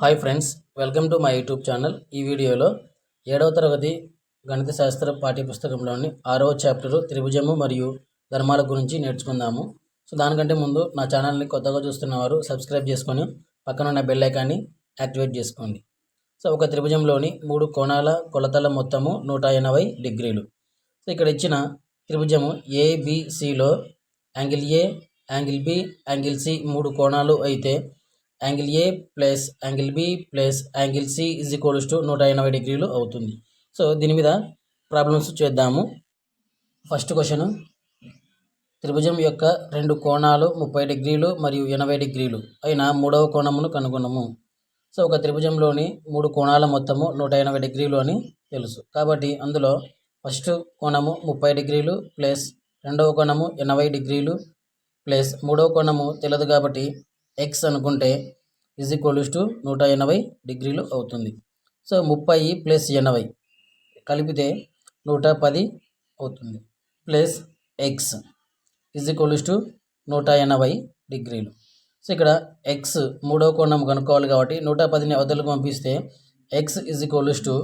Hi friends welcome to my YouTube channel. ఈ వీడియోలో ఏడవ తరగతి గణిత శాస్త్ర పాఠ్యపుస్తకంలోని ఆరవ చాప్టరు త్రిభుజము మరియు ధర్మాల గురించి నేర్చుకుందాము. సో దానికంటే ముందు నా ఛానల్ని కొత్తగా చూస్తున్నవారు సబ్స్క్రైబ్ చేసుకొని పక్కన ఉన్న బెల్ ఐకాన్ని యాక్టివేట్ చేసుకోండి. సో ఒక త్రిభుజంలోని మూడు కోణాల కొలతల మొత్తము నూట ఎనభై డిగ్రీలు. సో ఇక్కడ ఇచ్చిన త్రిభుజము ఏబిసిలో angle A angle B angle C మూడు కోణాలు అయితే angle A plus angle B plus angle C is equals to నూట ఎనభై డిగ్రీలు అవుతుంది. సో దీని మీద ప్రాబ్లమ్స్ చేద్దాము. ఫస్ట్ క్వశ్చన్ త్రిభుజం యొక్క రెండు కోణాలు ముప్పై డిగ్రీలు మరియు ఎనభై డిగ్రీలు అయిన మూడవ కోణమును కనుగొనము. సో ఒక త్రిభుజంలోని మూడు కోణాల మొత్తము నూట ఎనభై డిగ్రీలు అని తెలుసు. కాబట్టి అందులో ఫస్ట్ కోణము ముప్పై డిగ్రీలు ప్లస్ రెండవ కోణము ఎనభై డిగ్రీలు ప్లస్ మూడవ కోణము తెలియదు కాబట్టి ఎక్స్ అనుకుంటే ఈజ్ ఈక్వల్స్ టు నూట ఎనభై డిగ్రీలు అవుతుంది. సో ముప్పై ప్లస్ ఎనభై కలిపితే నూట పది అవుతుంది. Plus X is equals to నూట ఎనభై డిగ్రీలు. సో ఇక్కడ ఎక్స్ మూడో కోణం కనుక్కోవాలి కాబట్టి నూట పదిని అవతలకు పంపిస్తే ఎక్స్ ఈజ్ ఈక్వల్స్ టు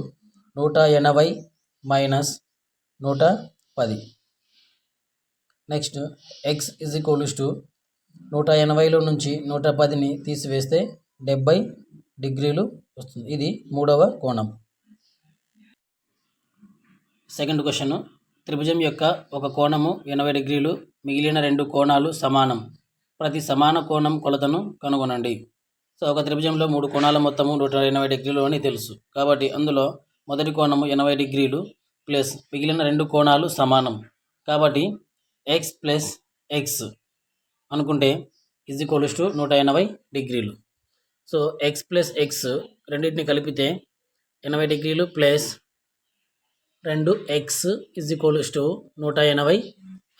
నూట ఎనభై మైనస్ నూట పది. Next X is equals to నూట ఎనభైలో నుంచి నూట పదిని తీసివేస్తే డెబ్బై డిగ్రీలు వస్తుంది. ఇది మూడవ కోణం. Second question. త్రిభుజం యొక్క ఒక కోణము ఎనభై డిగ్రీలు మిగిలిన రెండు కోణాలు సమానం. ప్రతి సమాన కోణం కొలతను కనుగొనండి. సో ఒక త్రిభుజంలో మూడు కోణాల మొత్తము నూట ఎనభై డిగ్రీలు అని తెలుసు. కాబట్టి అందులో మొదటి కోణము ఎనభై డిగ్రీలు ప్లస్ మిగిలిన రెండు కోణాలు సమానం. కాబట్టి ఎక్స్ ప్లస్ ఎక్స్ అనుకుంటే ఇజ్ ఈక్వల్స్ టు నూట ఎనభై డిగ్రీలు. సో ఎక్స్ ప్లస్ ఎక్స్ రెండింటిని కలిపితే ఎనభై డిగ్రీలు ప్లస్ రెండు ఎక్స్ ఇజ్ ఈక్వల్స్ టు నూట ఎనభై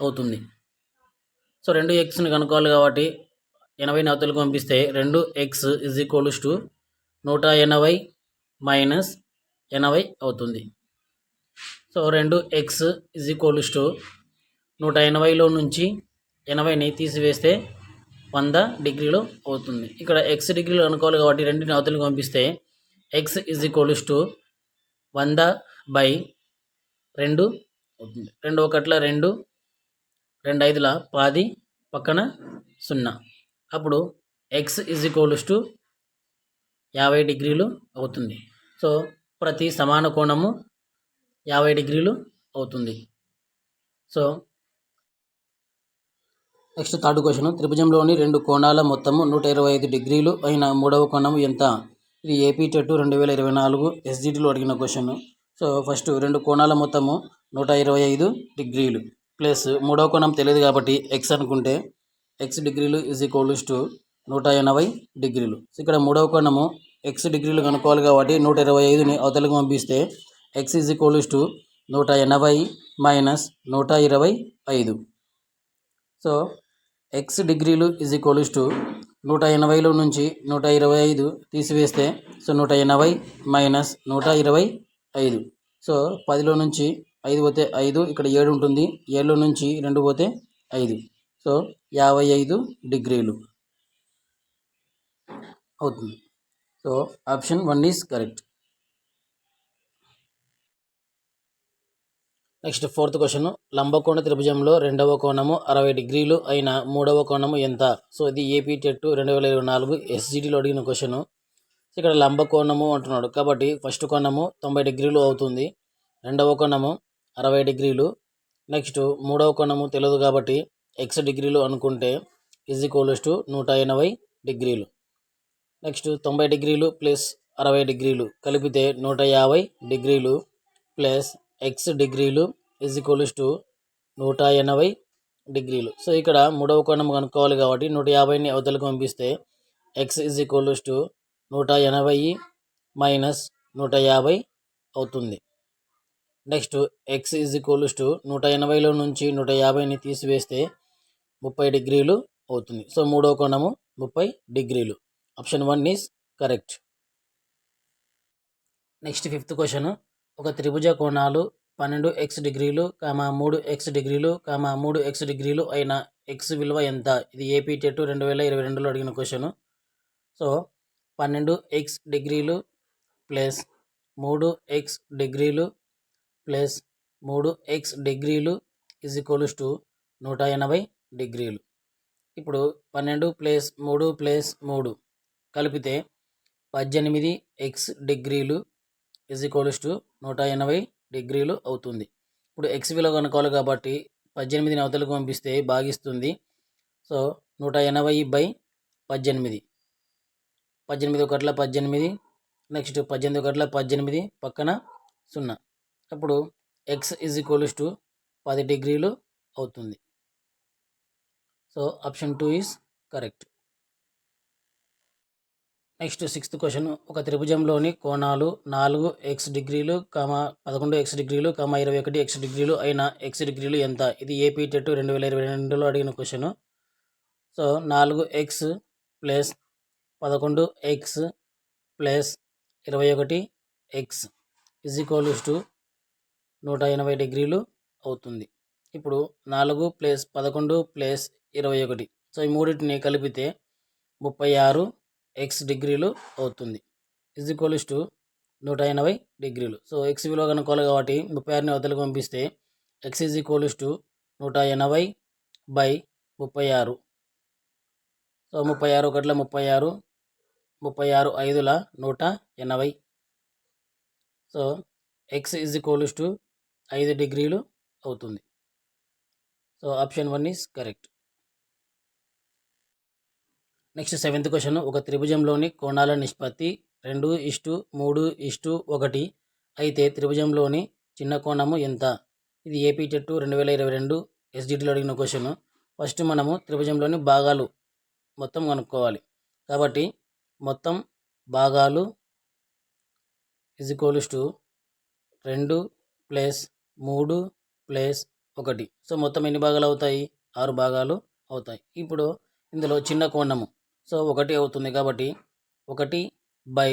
అవుతుంది. సో రెండు ఎక్స్ని కనుక్కోవాలి కాబట్టి ఎనభై నవతలకు పంపిస్తే రెండు ఎక్స్ ఇజ్ ఈక్వల్స్ టు నూట ఎనభై మైనస్ ఎనభై అవుతుంది. సో రెండు ఎక్స్ ఇజ్ ఈక్వల్స్ టు నూట ఎనభైలో నుంచి ఎనభైని తీసివేస్తే వంద డిగ్రీలు అవుతుంది. ఇక్కడ ఎక్స్ డిగ్రీలు అనుకోవాలి కాబట్టి రెండింటిని అవతలికి పంపిస్తే ఎక్స్ ఇజ్ ఈక్వల్స్ టు వంద బై రెండు అవుతుంది. రెండు ఒకట్ల రెండు రెండు ఐదుల పాది పక్కన సున్నా. అప్పుడు ఎక్స్ ఇజ్ ఈక్వల్స్ టు యాభై డిగ్రీలు అవుతుంది. సో ప్రతి సమాన కోణము యాభై డిగ్రీలు అవుతుంది. So next third question. త్రిభుజంలోని రెండు కోణాల మొత్తము నూట ఇరవై ఐదు డిగ్రీలు అయిన మూడవ కోణం ఎంత? ఇది ఏపీ టెట్ రెండు వేల ఇరవై నాలుగు ఎస్జిటిలో అడిగిన క్వశ్చన్. సో ఫస్ట్ రెండు కోణాల మొత్తము నూట ఇరవై ఐదు డిగ్రీలు ప్లస్ మూడవ కోణం తెలియదు కాబట్టి ఎక్స్ అనుకుంటే ఎక్స్ డిగ్రీలు ఈజ్ ఈక్వల్స్ టు నూట ఎనభై డిగ్రీలు. సో ఇక్కడ మూడవ కోణము ఎక్స్ డిగ్రీలు కనుక్కోవాలి కాబట్టి నూట ఇరవై ఐదుని అవతలకు పంపిస్తే ఎక్స్ ఈజ్ ఈక్వల్స్ టు నూట ఎనభై మైనస్ నూట ఇరవై ఐదు. సో ఎక్స్ డిగ్రీలు ఇజ్ ఈక్వల్స్ టు నూట ఎనభైలో నుంచి నూట ఇరవై ఐదు తీసివేస్తే సో నూట ఎనభై మైనస్ నూట ఇరవై ఐదు. సో పదిలో నుంచి ఐదు పోతే ఐదు ఇక్కడ ఏడు ఉంటుంది. ఏడులో నుంచి రెండు పోతే ఐదు. సో యాభై ఐదు డిగ్రీలు అవుతుంది. So option one is correct next fourth question. లంబకోణ త్రిభుజంలో రెండవ కోణము అరవై డిగ్రీలు అయిన మూడవ కోణము ఎంత? సో ఇది ఏపీ టెట్ రెండు వేల ఇరవై నాలుగు ఎస్జిటిలో అడిగిన క్వశ్చన్. ఇక్కడ లంబకోణము అంటున్నాడు. కాబట్టి ఫస్ట్ కోణము తొంభై డిగ్రీలు అవుతుంది. రెండవ కోణము అరవై డిగ్రీలు. నెక్స్ట్ మూడవ కోణము తెలియదు కాబట్టి ఎక్స్ డిగ్రీలు అనుకుంటే ఈజ్ ఈక్వల్స్ టు నూట ఎనభై డిగ్రీలు. నెక్స్ట్ తొంభై డిగ్రీలు ప్లస్ అరవై డిగ్రీలు. కలిపితే నూట యాభై డిగ్రీలు ప్లస్ ఎక్స్ డిగ్రీలు ఇజ్ ఈక్వల్స్ టు నూట ఎనభై డిగ్రీలు. సో ఇక్కడ మూడవ కోణం కనుక్కోవాలి కాబట్టి నూట యాభైని అవతలకు పంపిస్తే ఎక్స్ ఇజ్ ఈక్వల్స్ టు నూట ఎనభై మైనస్ నూట యాభై అవుతుంది. Next X is equals to నూట ఎనభైలో నుంచి నూట యాభైని తీసివేస్తే ముప్పై డిగ్రీలు అవుతుంది. సో మూడవ కోణము ముప్పై డిగ్రీలు. Option one is correct next fifth question ఒక త్రిభుజ కోణాలు పన్నెండు ఎక్స్ డిగ్రీలు కామా మూడు ఎక్స్ డిగ్రీలు కామా మూడు ఎక్స్ డిగ్రీలు అయిన ఎక్స్ విలువ ఎంత? ఇది ఏపీ టెట్ రెండు వేల ఇరవై రెండులో అడిగిన క్వశ్చన్. సో పన్నెండు ఎక్స్ డిగ్రీలు ప్లస్ మూడు ఎక్స్ డిగ్రీలు ప్లస్ మూడు ఎక్స్ డిగ్రీలు ఇజ్ ఈక్వల్స్ టు నూట ఎనభై డిగ్రీలు. ఇప్పుడు పన్నెండు ప్లస్ మూడు ప్లస్ మూడు కలిపితే పద్దెనిమిది ఎక్స్ డిగ్రీలు ఇజ్ ఈక్వల్స్ టు నూట ఎనభై డిగ్రీలు అవుతుంది. ఇప్పుడు ఎక్స్ విలువ కనుక్కోవాలి కాబట్టి పద్దెనిమిదిని అవతలకు పంపిస్తే భాగిస్తుంది. సో నూట ఎనభై బై పద్దెనిమిది. పద్దెనిమిది ఒకట్ల పద్దెనిమిది నెక్స్ట్ పద్దెనిమిది ఒకట్ల పద్దెనిమిది పక్కన సున్నా. అప్పుడు ఎక్స్ ఇజ్ ఈక్వల్స్ టు పది డిగ్రీలు అవుతుంది. So option two is correct next sixth question. ఒక త్రిభుజంలోని కోణాలు నాలుగు ఎక్స్ డిగ్రీలు కామ పదకొండు ఎక్స్ డిగ్రీలు కామ ఇరవై ఒకటి ఎక్స్ డిగ్రీలు అయిన ఎక్స్ డిగ్రీలు ఎంత? ఇది ఏపీ టెట్ రెండు వేల ఇరవై రెండులో అడిగిన క్వశ్చన్. సో నాలుగు ఎక్స్ ప్లస్ పదకొండు ఎక్స్ ప్లస్ ఇరవై ఒకటి ఎక్స్ ఇజ్ ఈక్వల్స్ టు నూట ఎనభై డిగ్రీలు అవుతుంది. ఇప్పుడు నాలుగు ప్లస్ పదకొండు ప్లస్ ఇరవై ఒకటి. సో ఈ మూడింటిని కలిపితే ముప్పై ఆరు ఎక్స్ డిగ్రీలు అవుతుంది. ఇజ్ ఈక్వల్స్ టు నూట ఎనభై డిగ్రీలు. సో ఎక్స్ విలువ కనుక్కోవాలి కాబట్టి ముప్పై ఆరుని అవతలకు పంపిస్తే ఎక్స్ ఈజ్ ఈక్వల్స్ టు నూట ఎనభై బై ముప్పై ఆరు సో ముప్పై ఆరు ఒకట్ల ముప్పై ఆరు ముప్పై ఆరు ఐదుల నూట ఎనభై. So X is equals to ఐదు డిగ్రీలు అవుతుంది. So option one is correct next seventh question. ఒక త్రిభుజంలోని కోణాల నిష్పత్తి రెండు ఇష్టు మూడు ఇష్టు ఒకటి. అయితే త్రిభుజంలోని చిన్న కోణము ఎంత? ఇది ఏపీ టెట్టు రెండు వేల ఇరవై రెండు ఎస్జిటిలో అడిగిన క్వశ్చన్. ఫస్ట్ మనము త్రిభుజంలోని భాగాలు మొత్తం కనుక్కోవాలి. కాబట్టి మొత్తం భాగాలు ఇజ్ ఈక్వల్స్ టు రెండు ప్లస్ మూడు ప్లస్ ఒకటి. సో మొత్తం ఎన్ని భాగాలు అవుతాయి? ఆరు భాగాలు అవుతాయి. ఇప్పుడు ఇందులో చిన్న కోణము. సో ఒకటి అవుతుంది కాబట్టి ఒకటి బై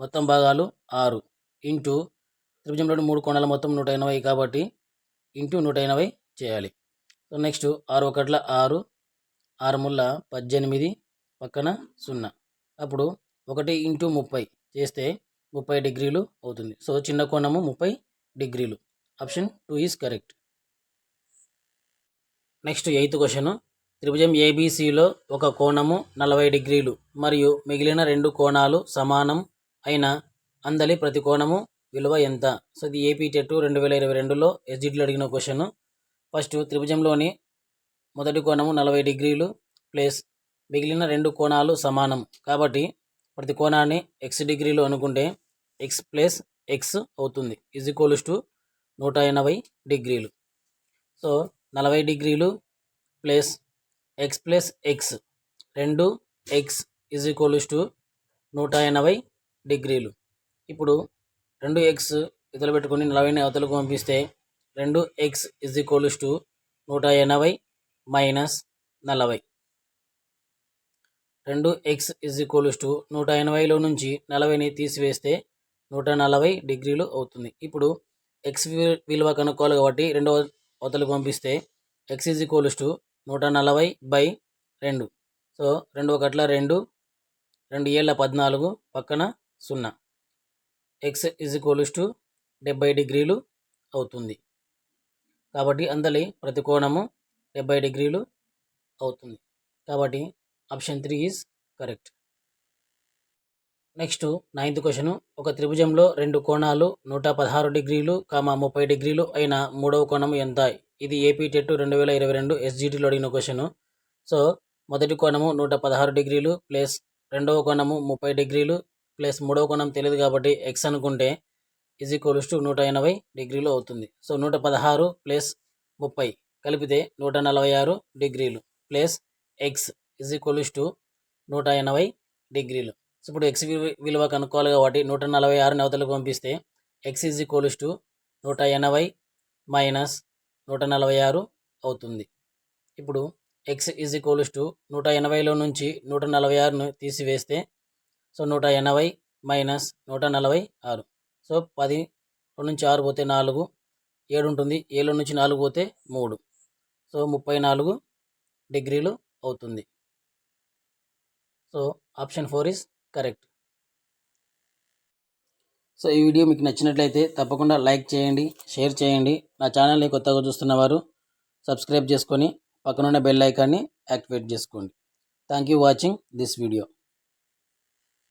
మొత్తం భాగాలు ఆరు ఇంటూ త్రిభుజంలోని మూడు కోణాల మొత్తం నూట ఎనభై కాబట్టి ఇంటూ నూట ఎనభై చేయాలి. సో నెక్స్ట్ ఆరు ఒకట్ల ఆరు ఆరు ముళ్ళ పద్దెనిమిది పక్కన సున్నా. అప్పుడు ఒకటి ఇంటూ ముప్పై చేస్తే ముప్పై డిగ్రీలు అవుతుంది. సో చిన్న కోణము ముప్పై డిగ్రీలు. Option two is correct. Next eighth question త్రిభుజం ఏబీసీలో ఒక కోణము నలభై డిగ్రీలు మరియు మిగిలిన రెండు కోణాలు సమానం అయిన అందలి ప్రతి కోణము విలువ ఎంత? సో ఇది ఏపీ టెట్ రెండు వేల ఇరవై రెండులో ఎస్జిట్లో అడిగిన క్వశ్చన్ ఫస్ట్ త్రిభుజంలోని మొదటి కోణము నలభై డిగ్రీలు ప్లస్ మిగిలిన రెండు కోణాలు సమానం. కాబట్టి ప్రతి కోణాన్ని ఎక్స్ డిగ్రీలు అనుకుంటే ఎక్స్ ప్లస్ ఎక్స్ అవుతుంది. ఇజ్ ఈక్వల్స్ టు నూట ఎనభై డిగ్రీలు. సో నలభై డిగ్రీలు ప్లస్ ఎక్స్ ప్లస్ ఎక్స్ రెండు ఎక్స్ ఇజ్ ఈక్వల్స్ టు నూట ఎనభై డిగ్రీలు. ఇప్పుడు రెండు ఎక్స్ ఇతలు పెట్టుకొని నలభైని అవతలకు పంపిస్తే రెండు ఎక్స్ ఇజ్ ఈక్వల్స్ టు నూట ఎనభై మైనస్ నలభై. రెండు ఎక్స్ ఇజ్ ఈక్వల్స్ టు నూట ఎనభైలో నుంచి నలభైని తీసివేస్తే నూట నలభై డిగ్రీలు అవుతుంది. ఇప్పుడు ఎక్స్ విలువ కనుక్కోవాలి కాబట్టి రెండవ అవతలకు పంపిస్తే ఎక్స్ ఈజ్ ఈక్వల్స్ టు నూట నలభై బై రెండు. సో రెండు ఒకట్ల రెండు రెండు ఏళ్ళ పద్నాలుగు పక్కన సున్నా. ఎక్స్ ఈజ్ ఈక్వల్స్ టు డెబ్బై డిగ్రీలు అవుతుంది. కాబట్టి అందలి ప్రతి కోణము డెబ్బై డిగ్రీలు అవుతుంది. కాబట్టి option three is correct next ninth question. ఒక త్రిభుజంలో రెండు కోణాలు నూట పదహారు డిగ్రీలు కామ ముప్పై డిగ్రీలు అయిన మూడవ కోణం ఎంత ఇది ఏపీ టెట్ రెండు వేల ఇరవై రెండు ఎస్జిటిలో అడిగిన క్వశ్చన్ సో మొదటి కోణము నూట పదహారు డిగ్రీలు ప్లస్ రెండవ కోణము ముప్పై డిగ్రీలు ప్లస్ మూడవ కోణం తెలియదు కాబట్టి ఎక్స్ అనుకుంటే ఈజ్ ఈక్వల్స్ టు నూట ఎనభై డిగ్రీలు అవుతుంది. సో నూట పదహారు ప్లస్ ముప్పై కలిపితే నూట నలభై ఆరు డిగ్రీలు plus x is equals to నూట ఎనభై డిగ్రీలు. సో ఇప్పుడు ఎక్స్ విలువ కనుక్కోవాలి కాబట్టి నూట నలభై ఆరు నవతలకు పంపిస్తే ఎక్స్ ఈజ్ ఈక్వల్స్ టు నూట ఎనభై మైనస్ నూట నలభై ఆరు అవుతుంది. ఇప్పుడు ఎక్స్ ఈజ్ ఈక్వల్స్ టు నూట ఎనభైలో నుంచి నూట నలభై ఆరును తీసివేస్తే సో నూట ఎనభై మైనస్ నూట నలభై ఆరు. సో పది నుంచి ఆరు పోతే నాలుగు ఏడు ఉంటుంది ఏడు నుంచి నాలుగు పోతే మూడు. సో ముప్పై నాలుగు డిగ్రీలు అవుతుంది. So option four is correct so ఈ వీడియో మీకు నచ్చినట్లయితే తప్పకుండా లైక్ చేయండి షేర్ చేయండి. నా ఛానల్ని కొత్తగా చూస్తున్న వారు సబ్స్క్రైబ్ చేసుకొని పక్కనున్న బెల్ ఐకాన్ని యాక్టివేట్ చేసుకోండి. Thank you watching this video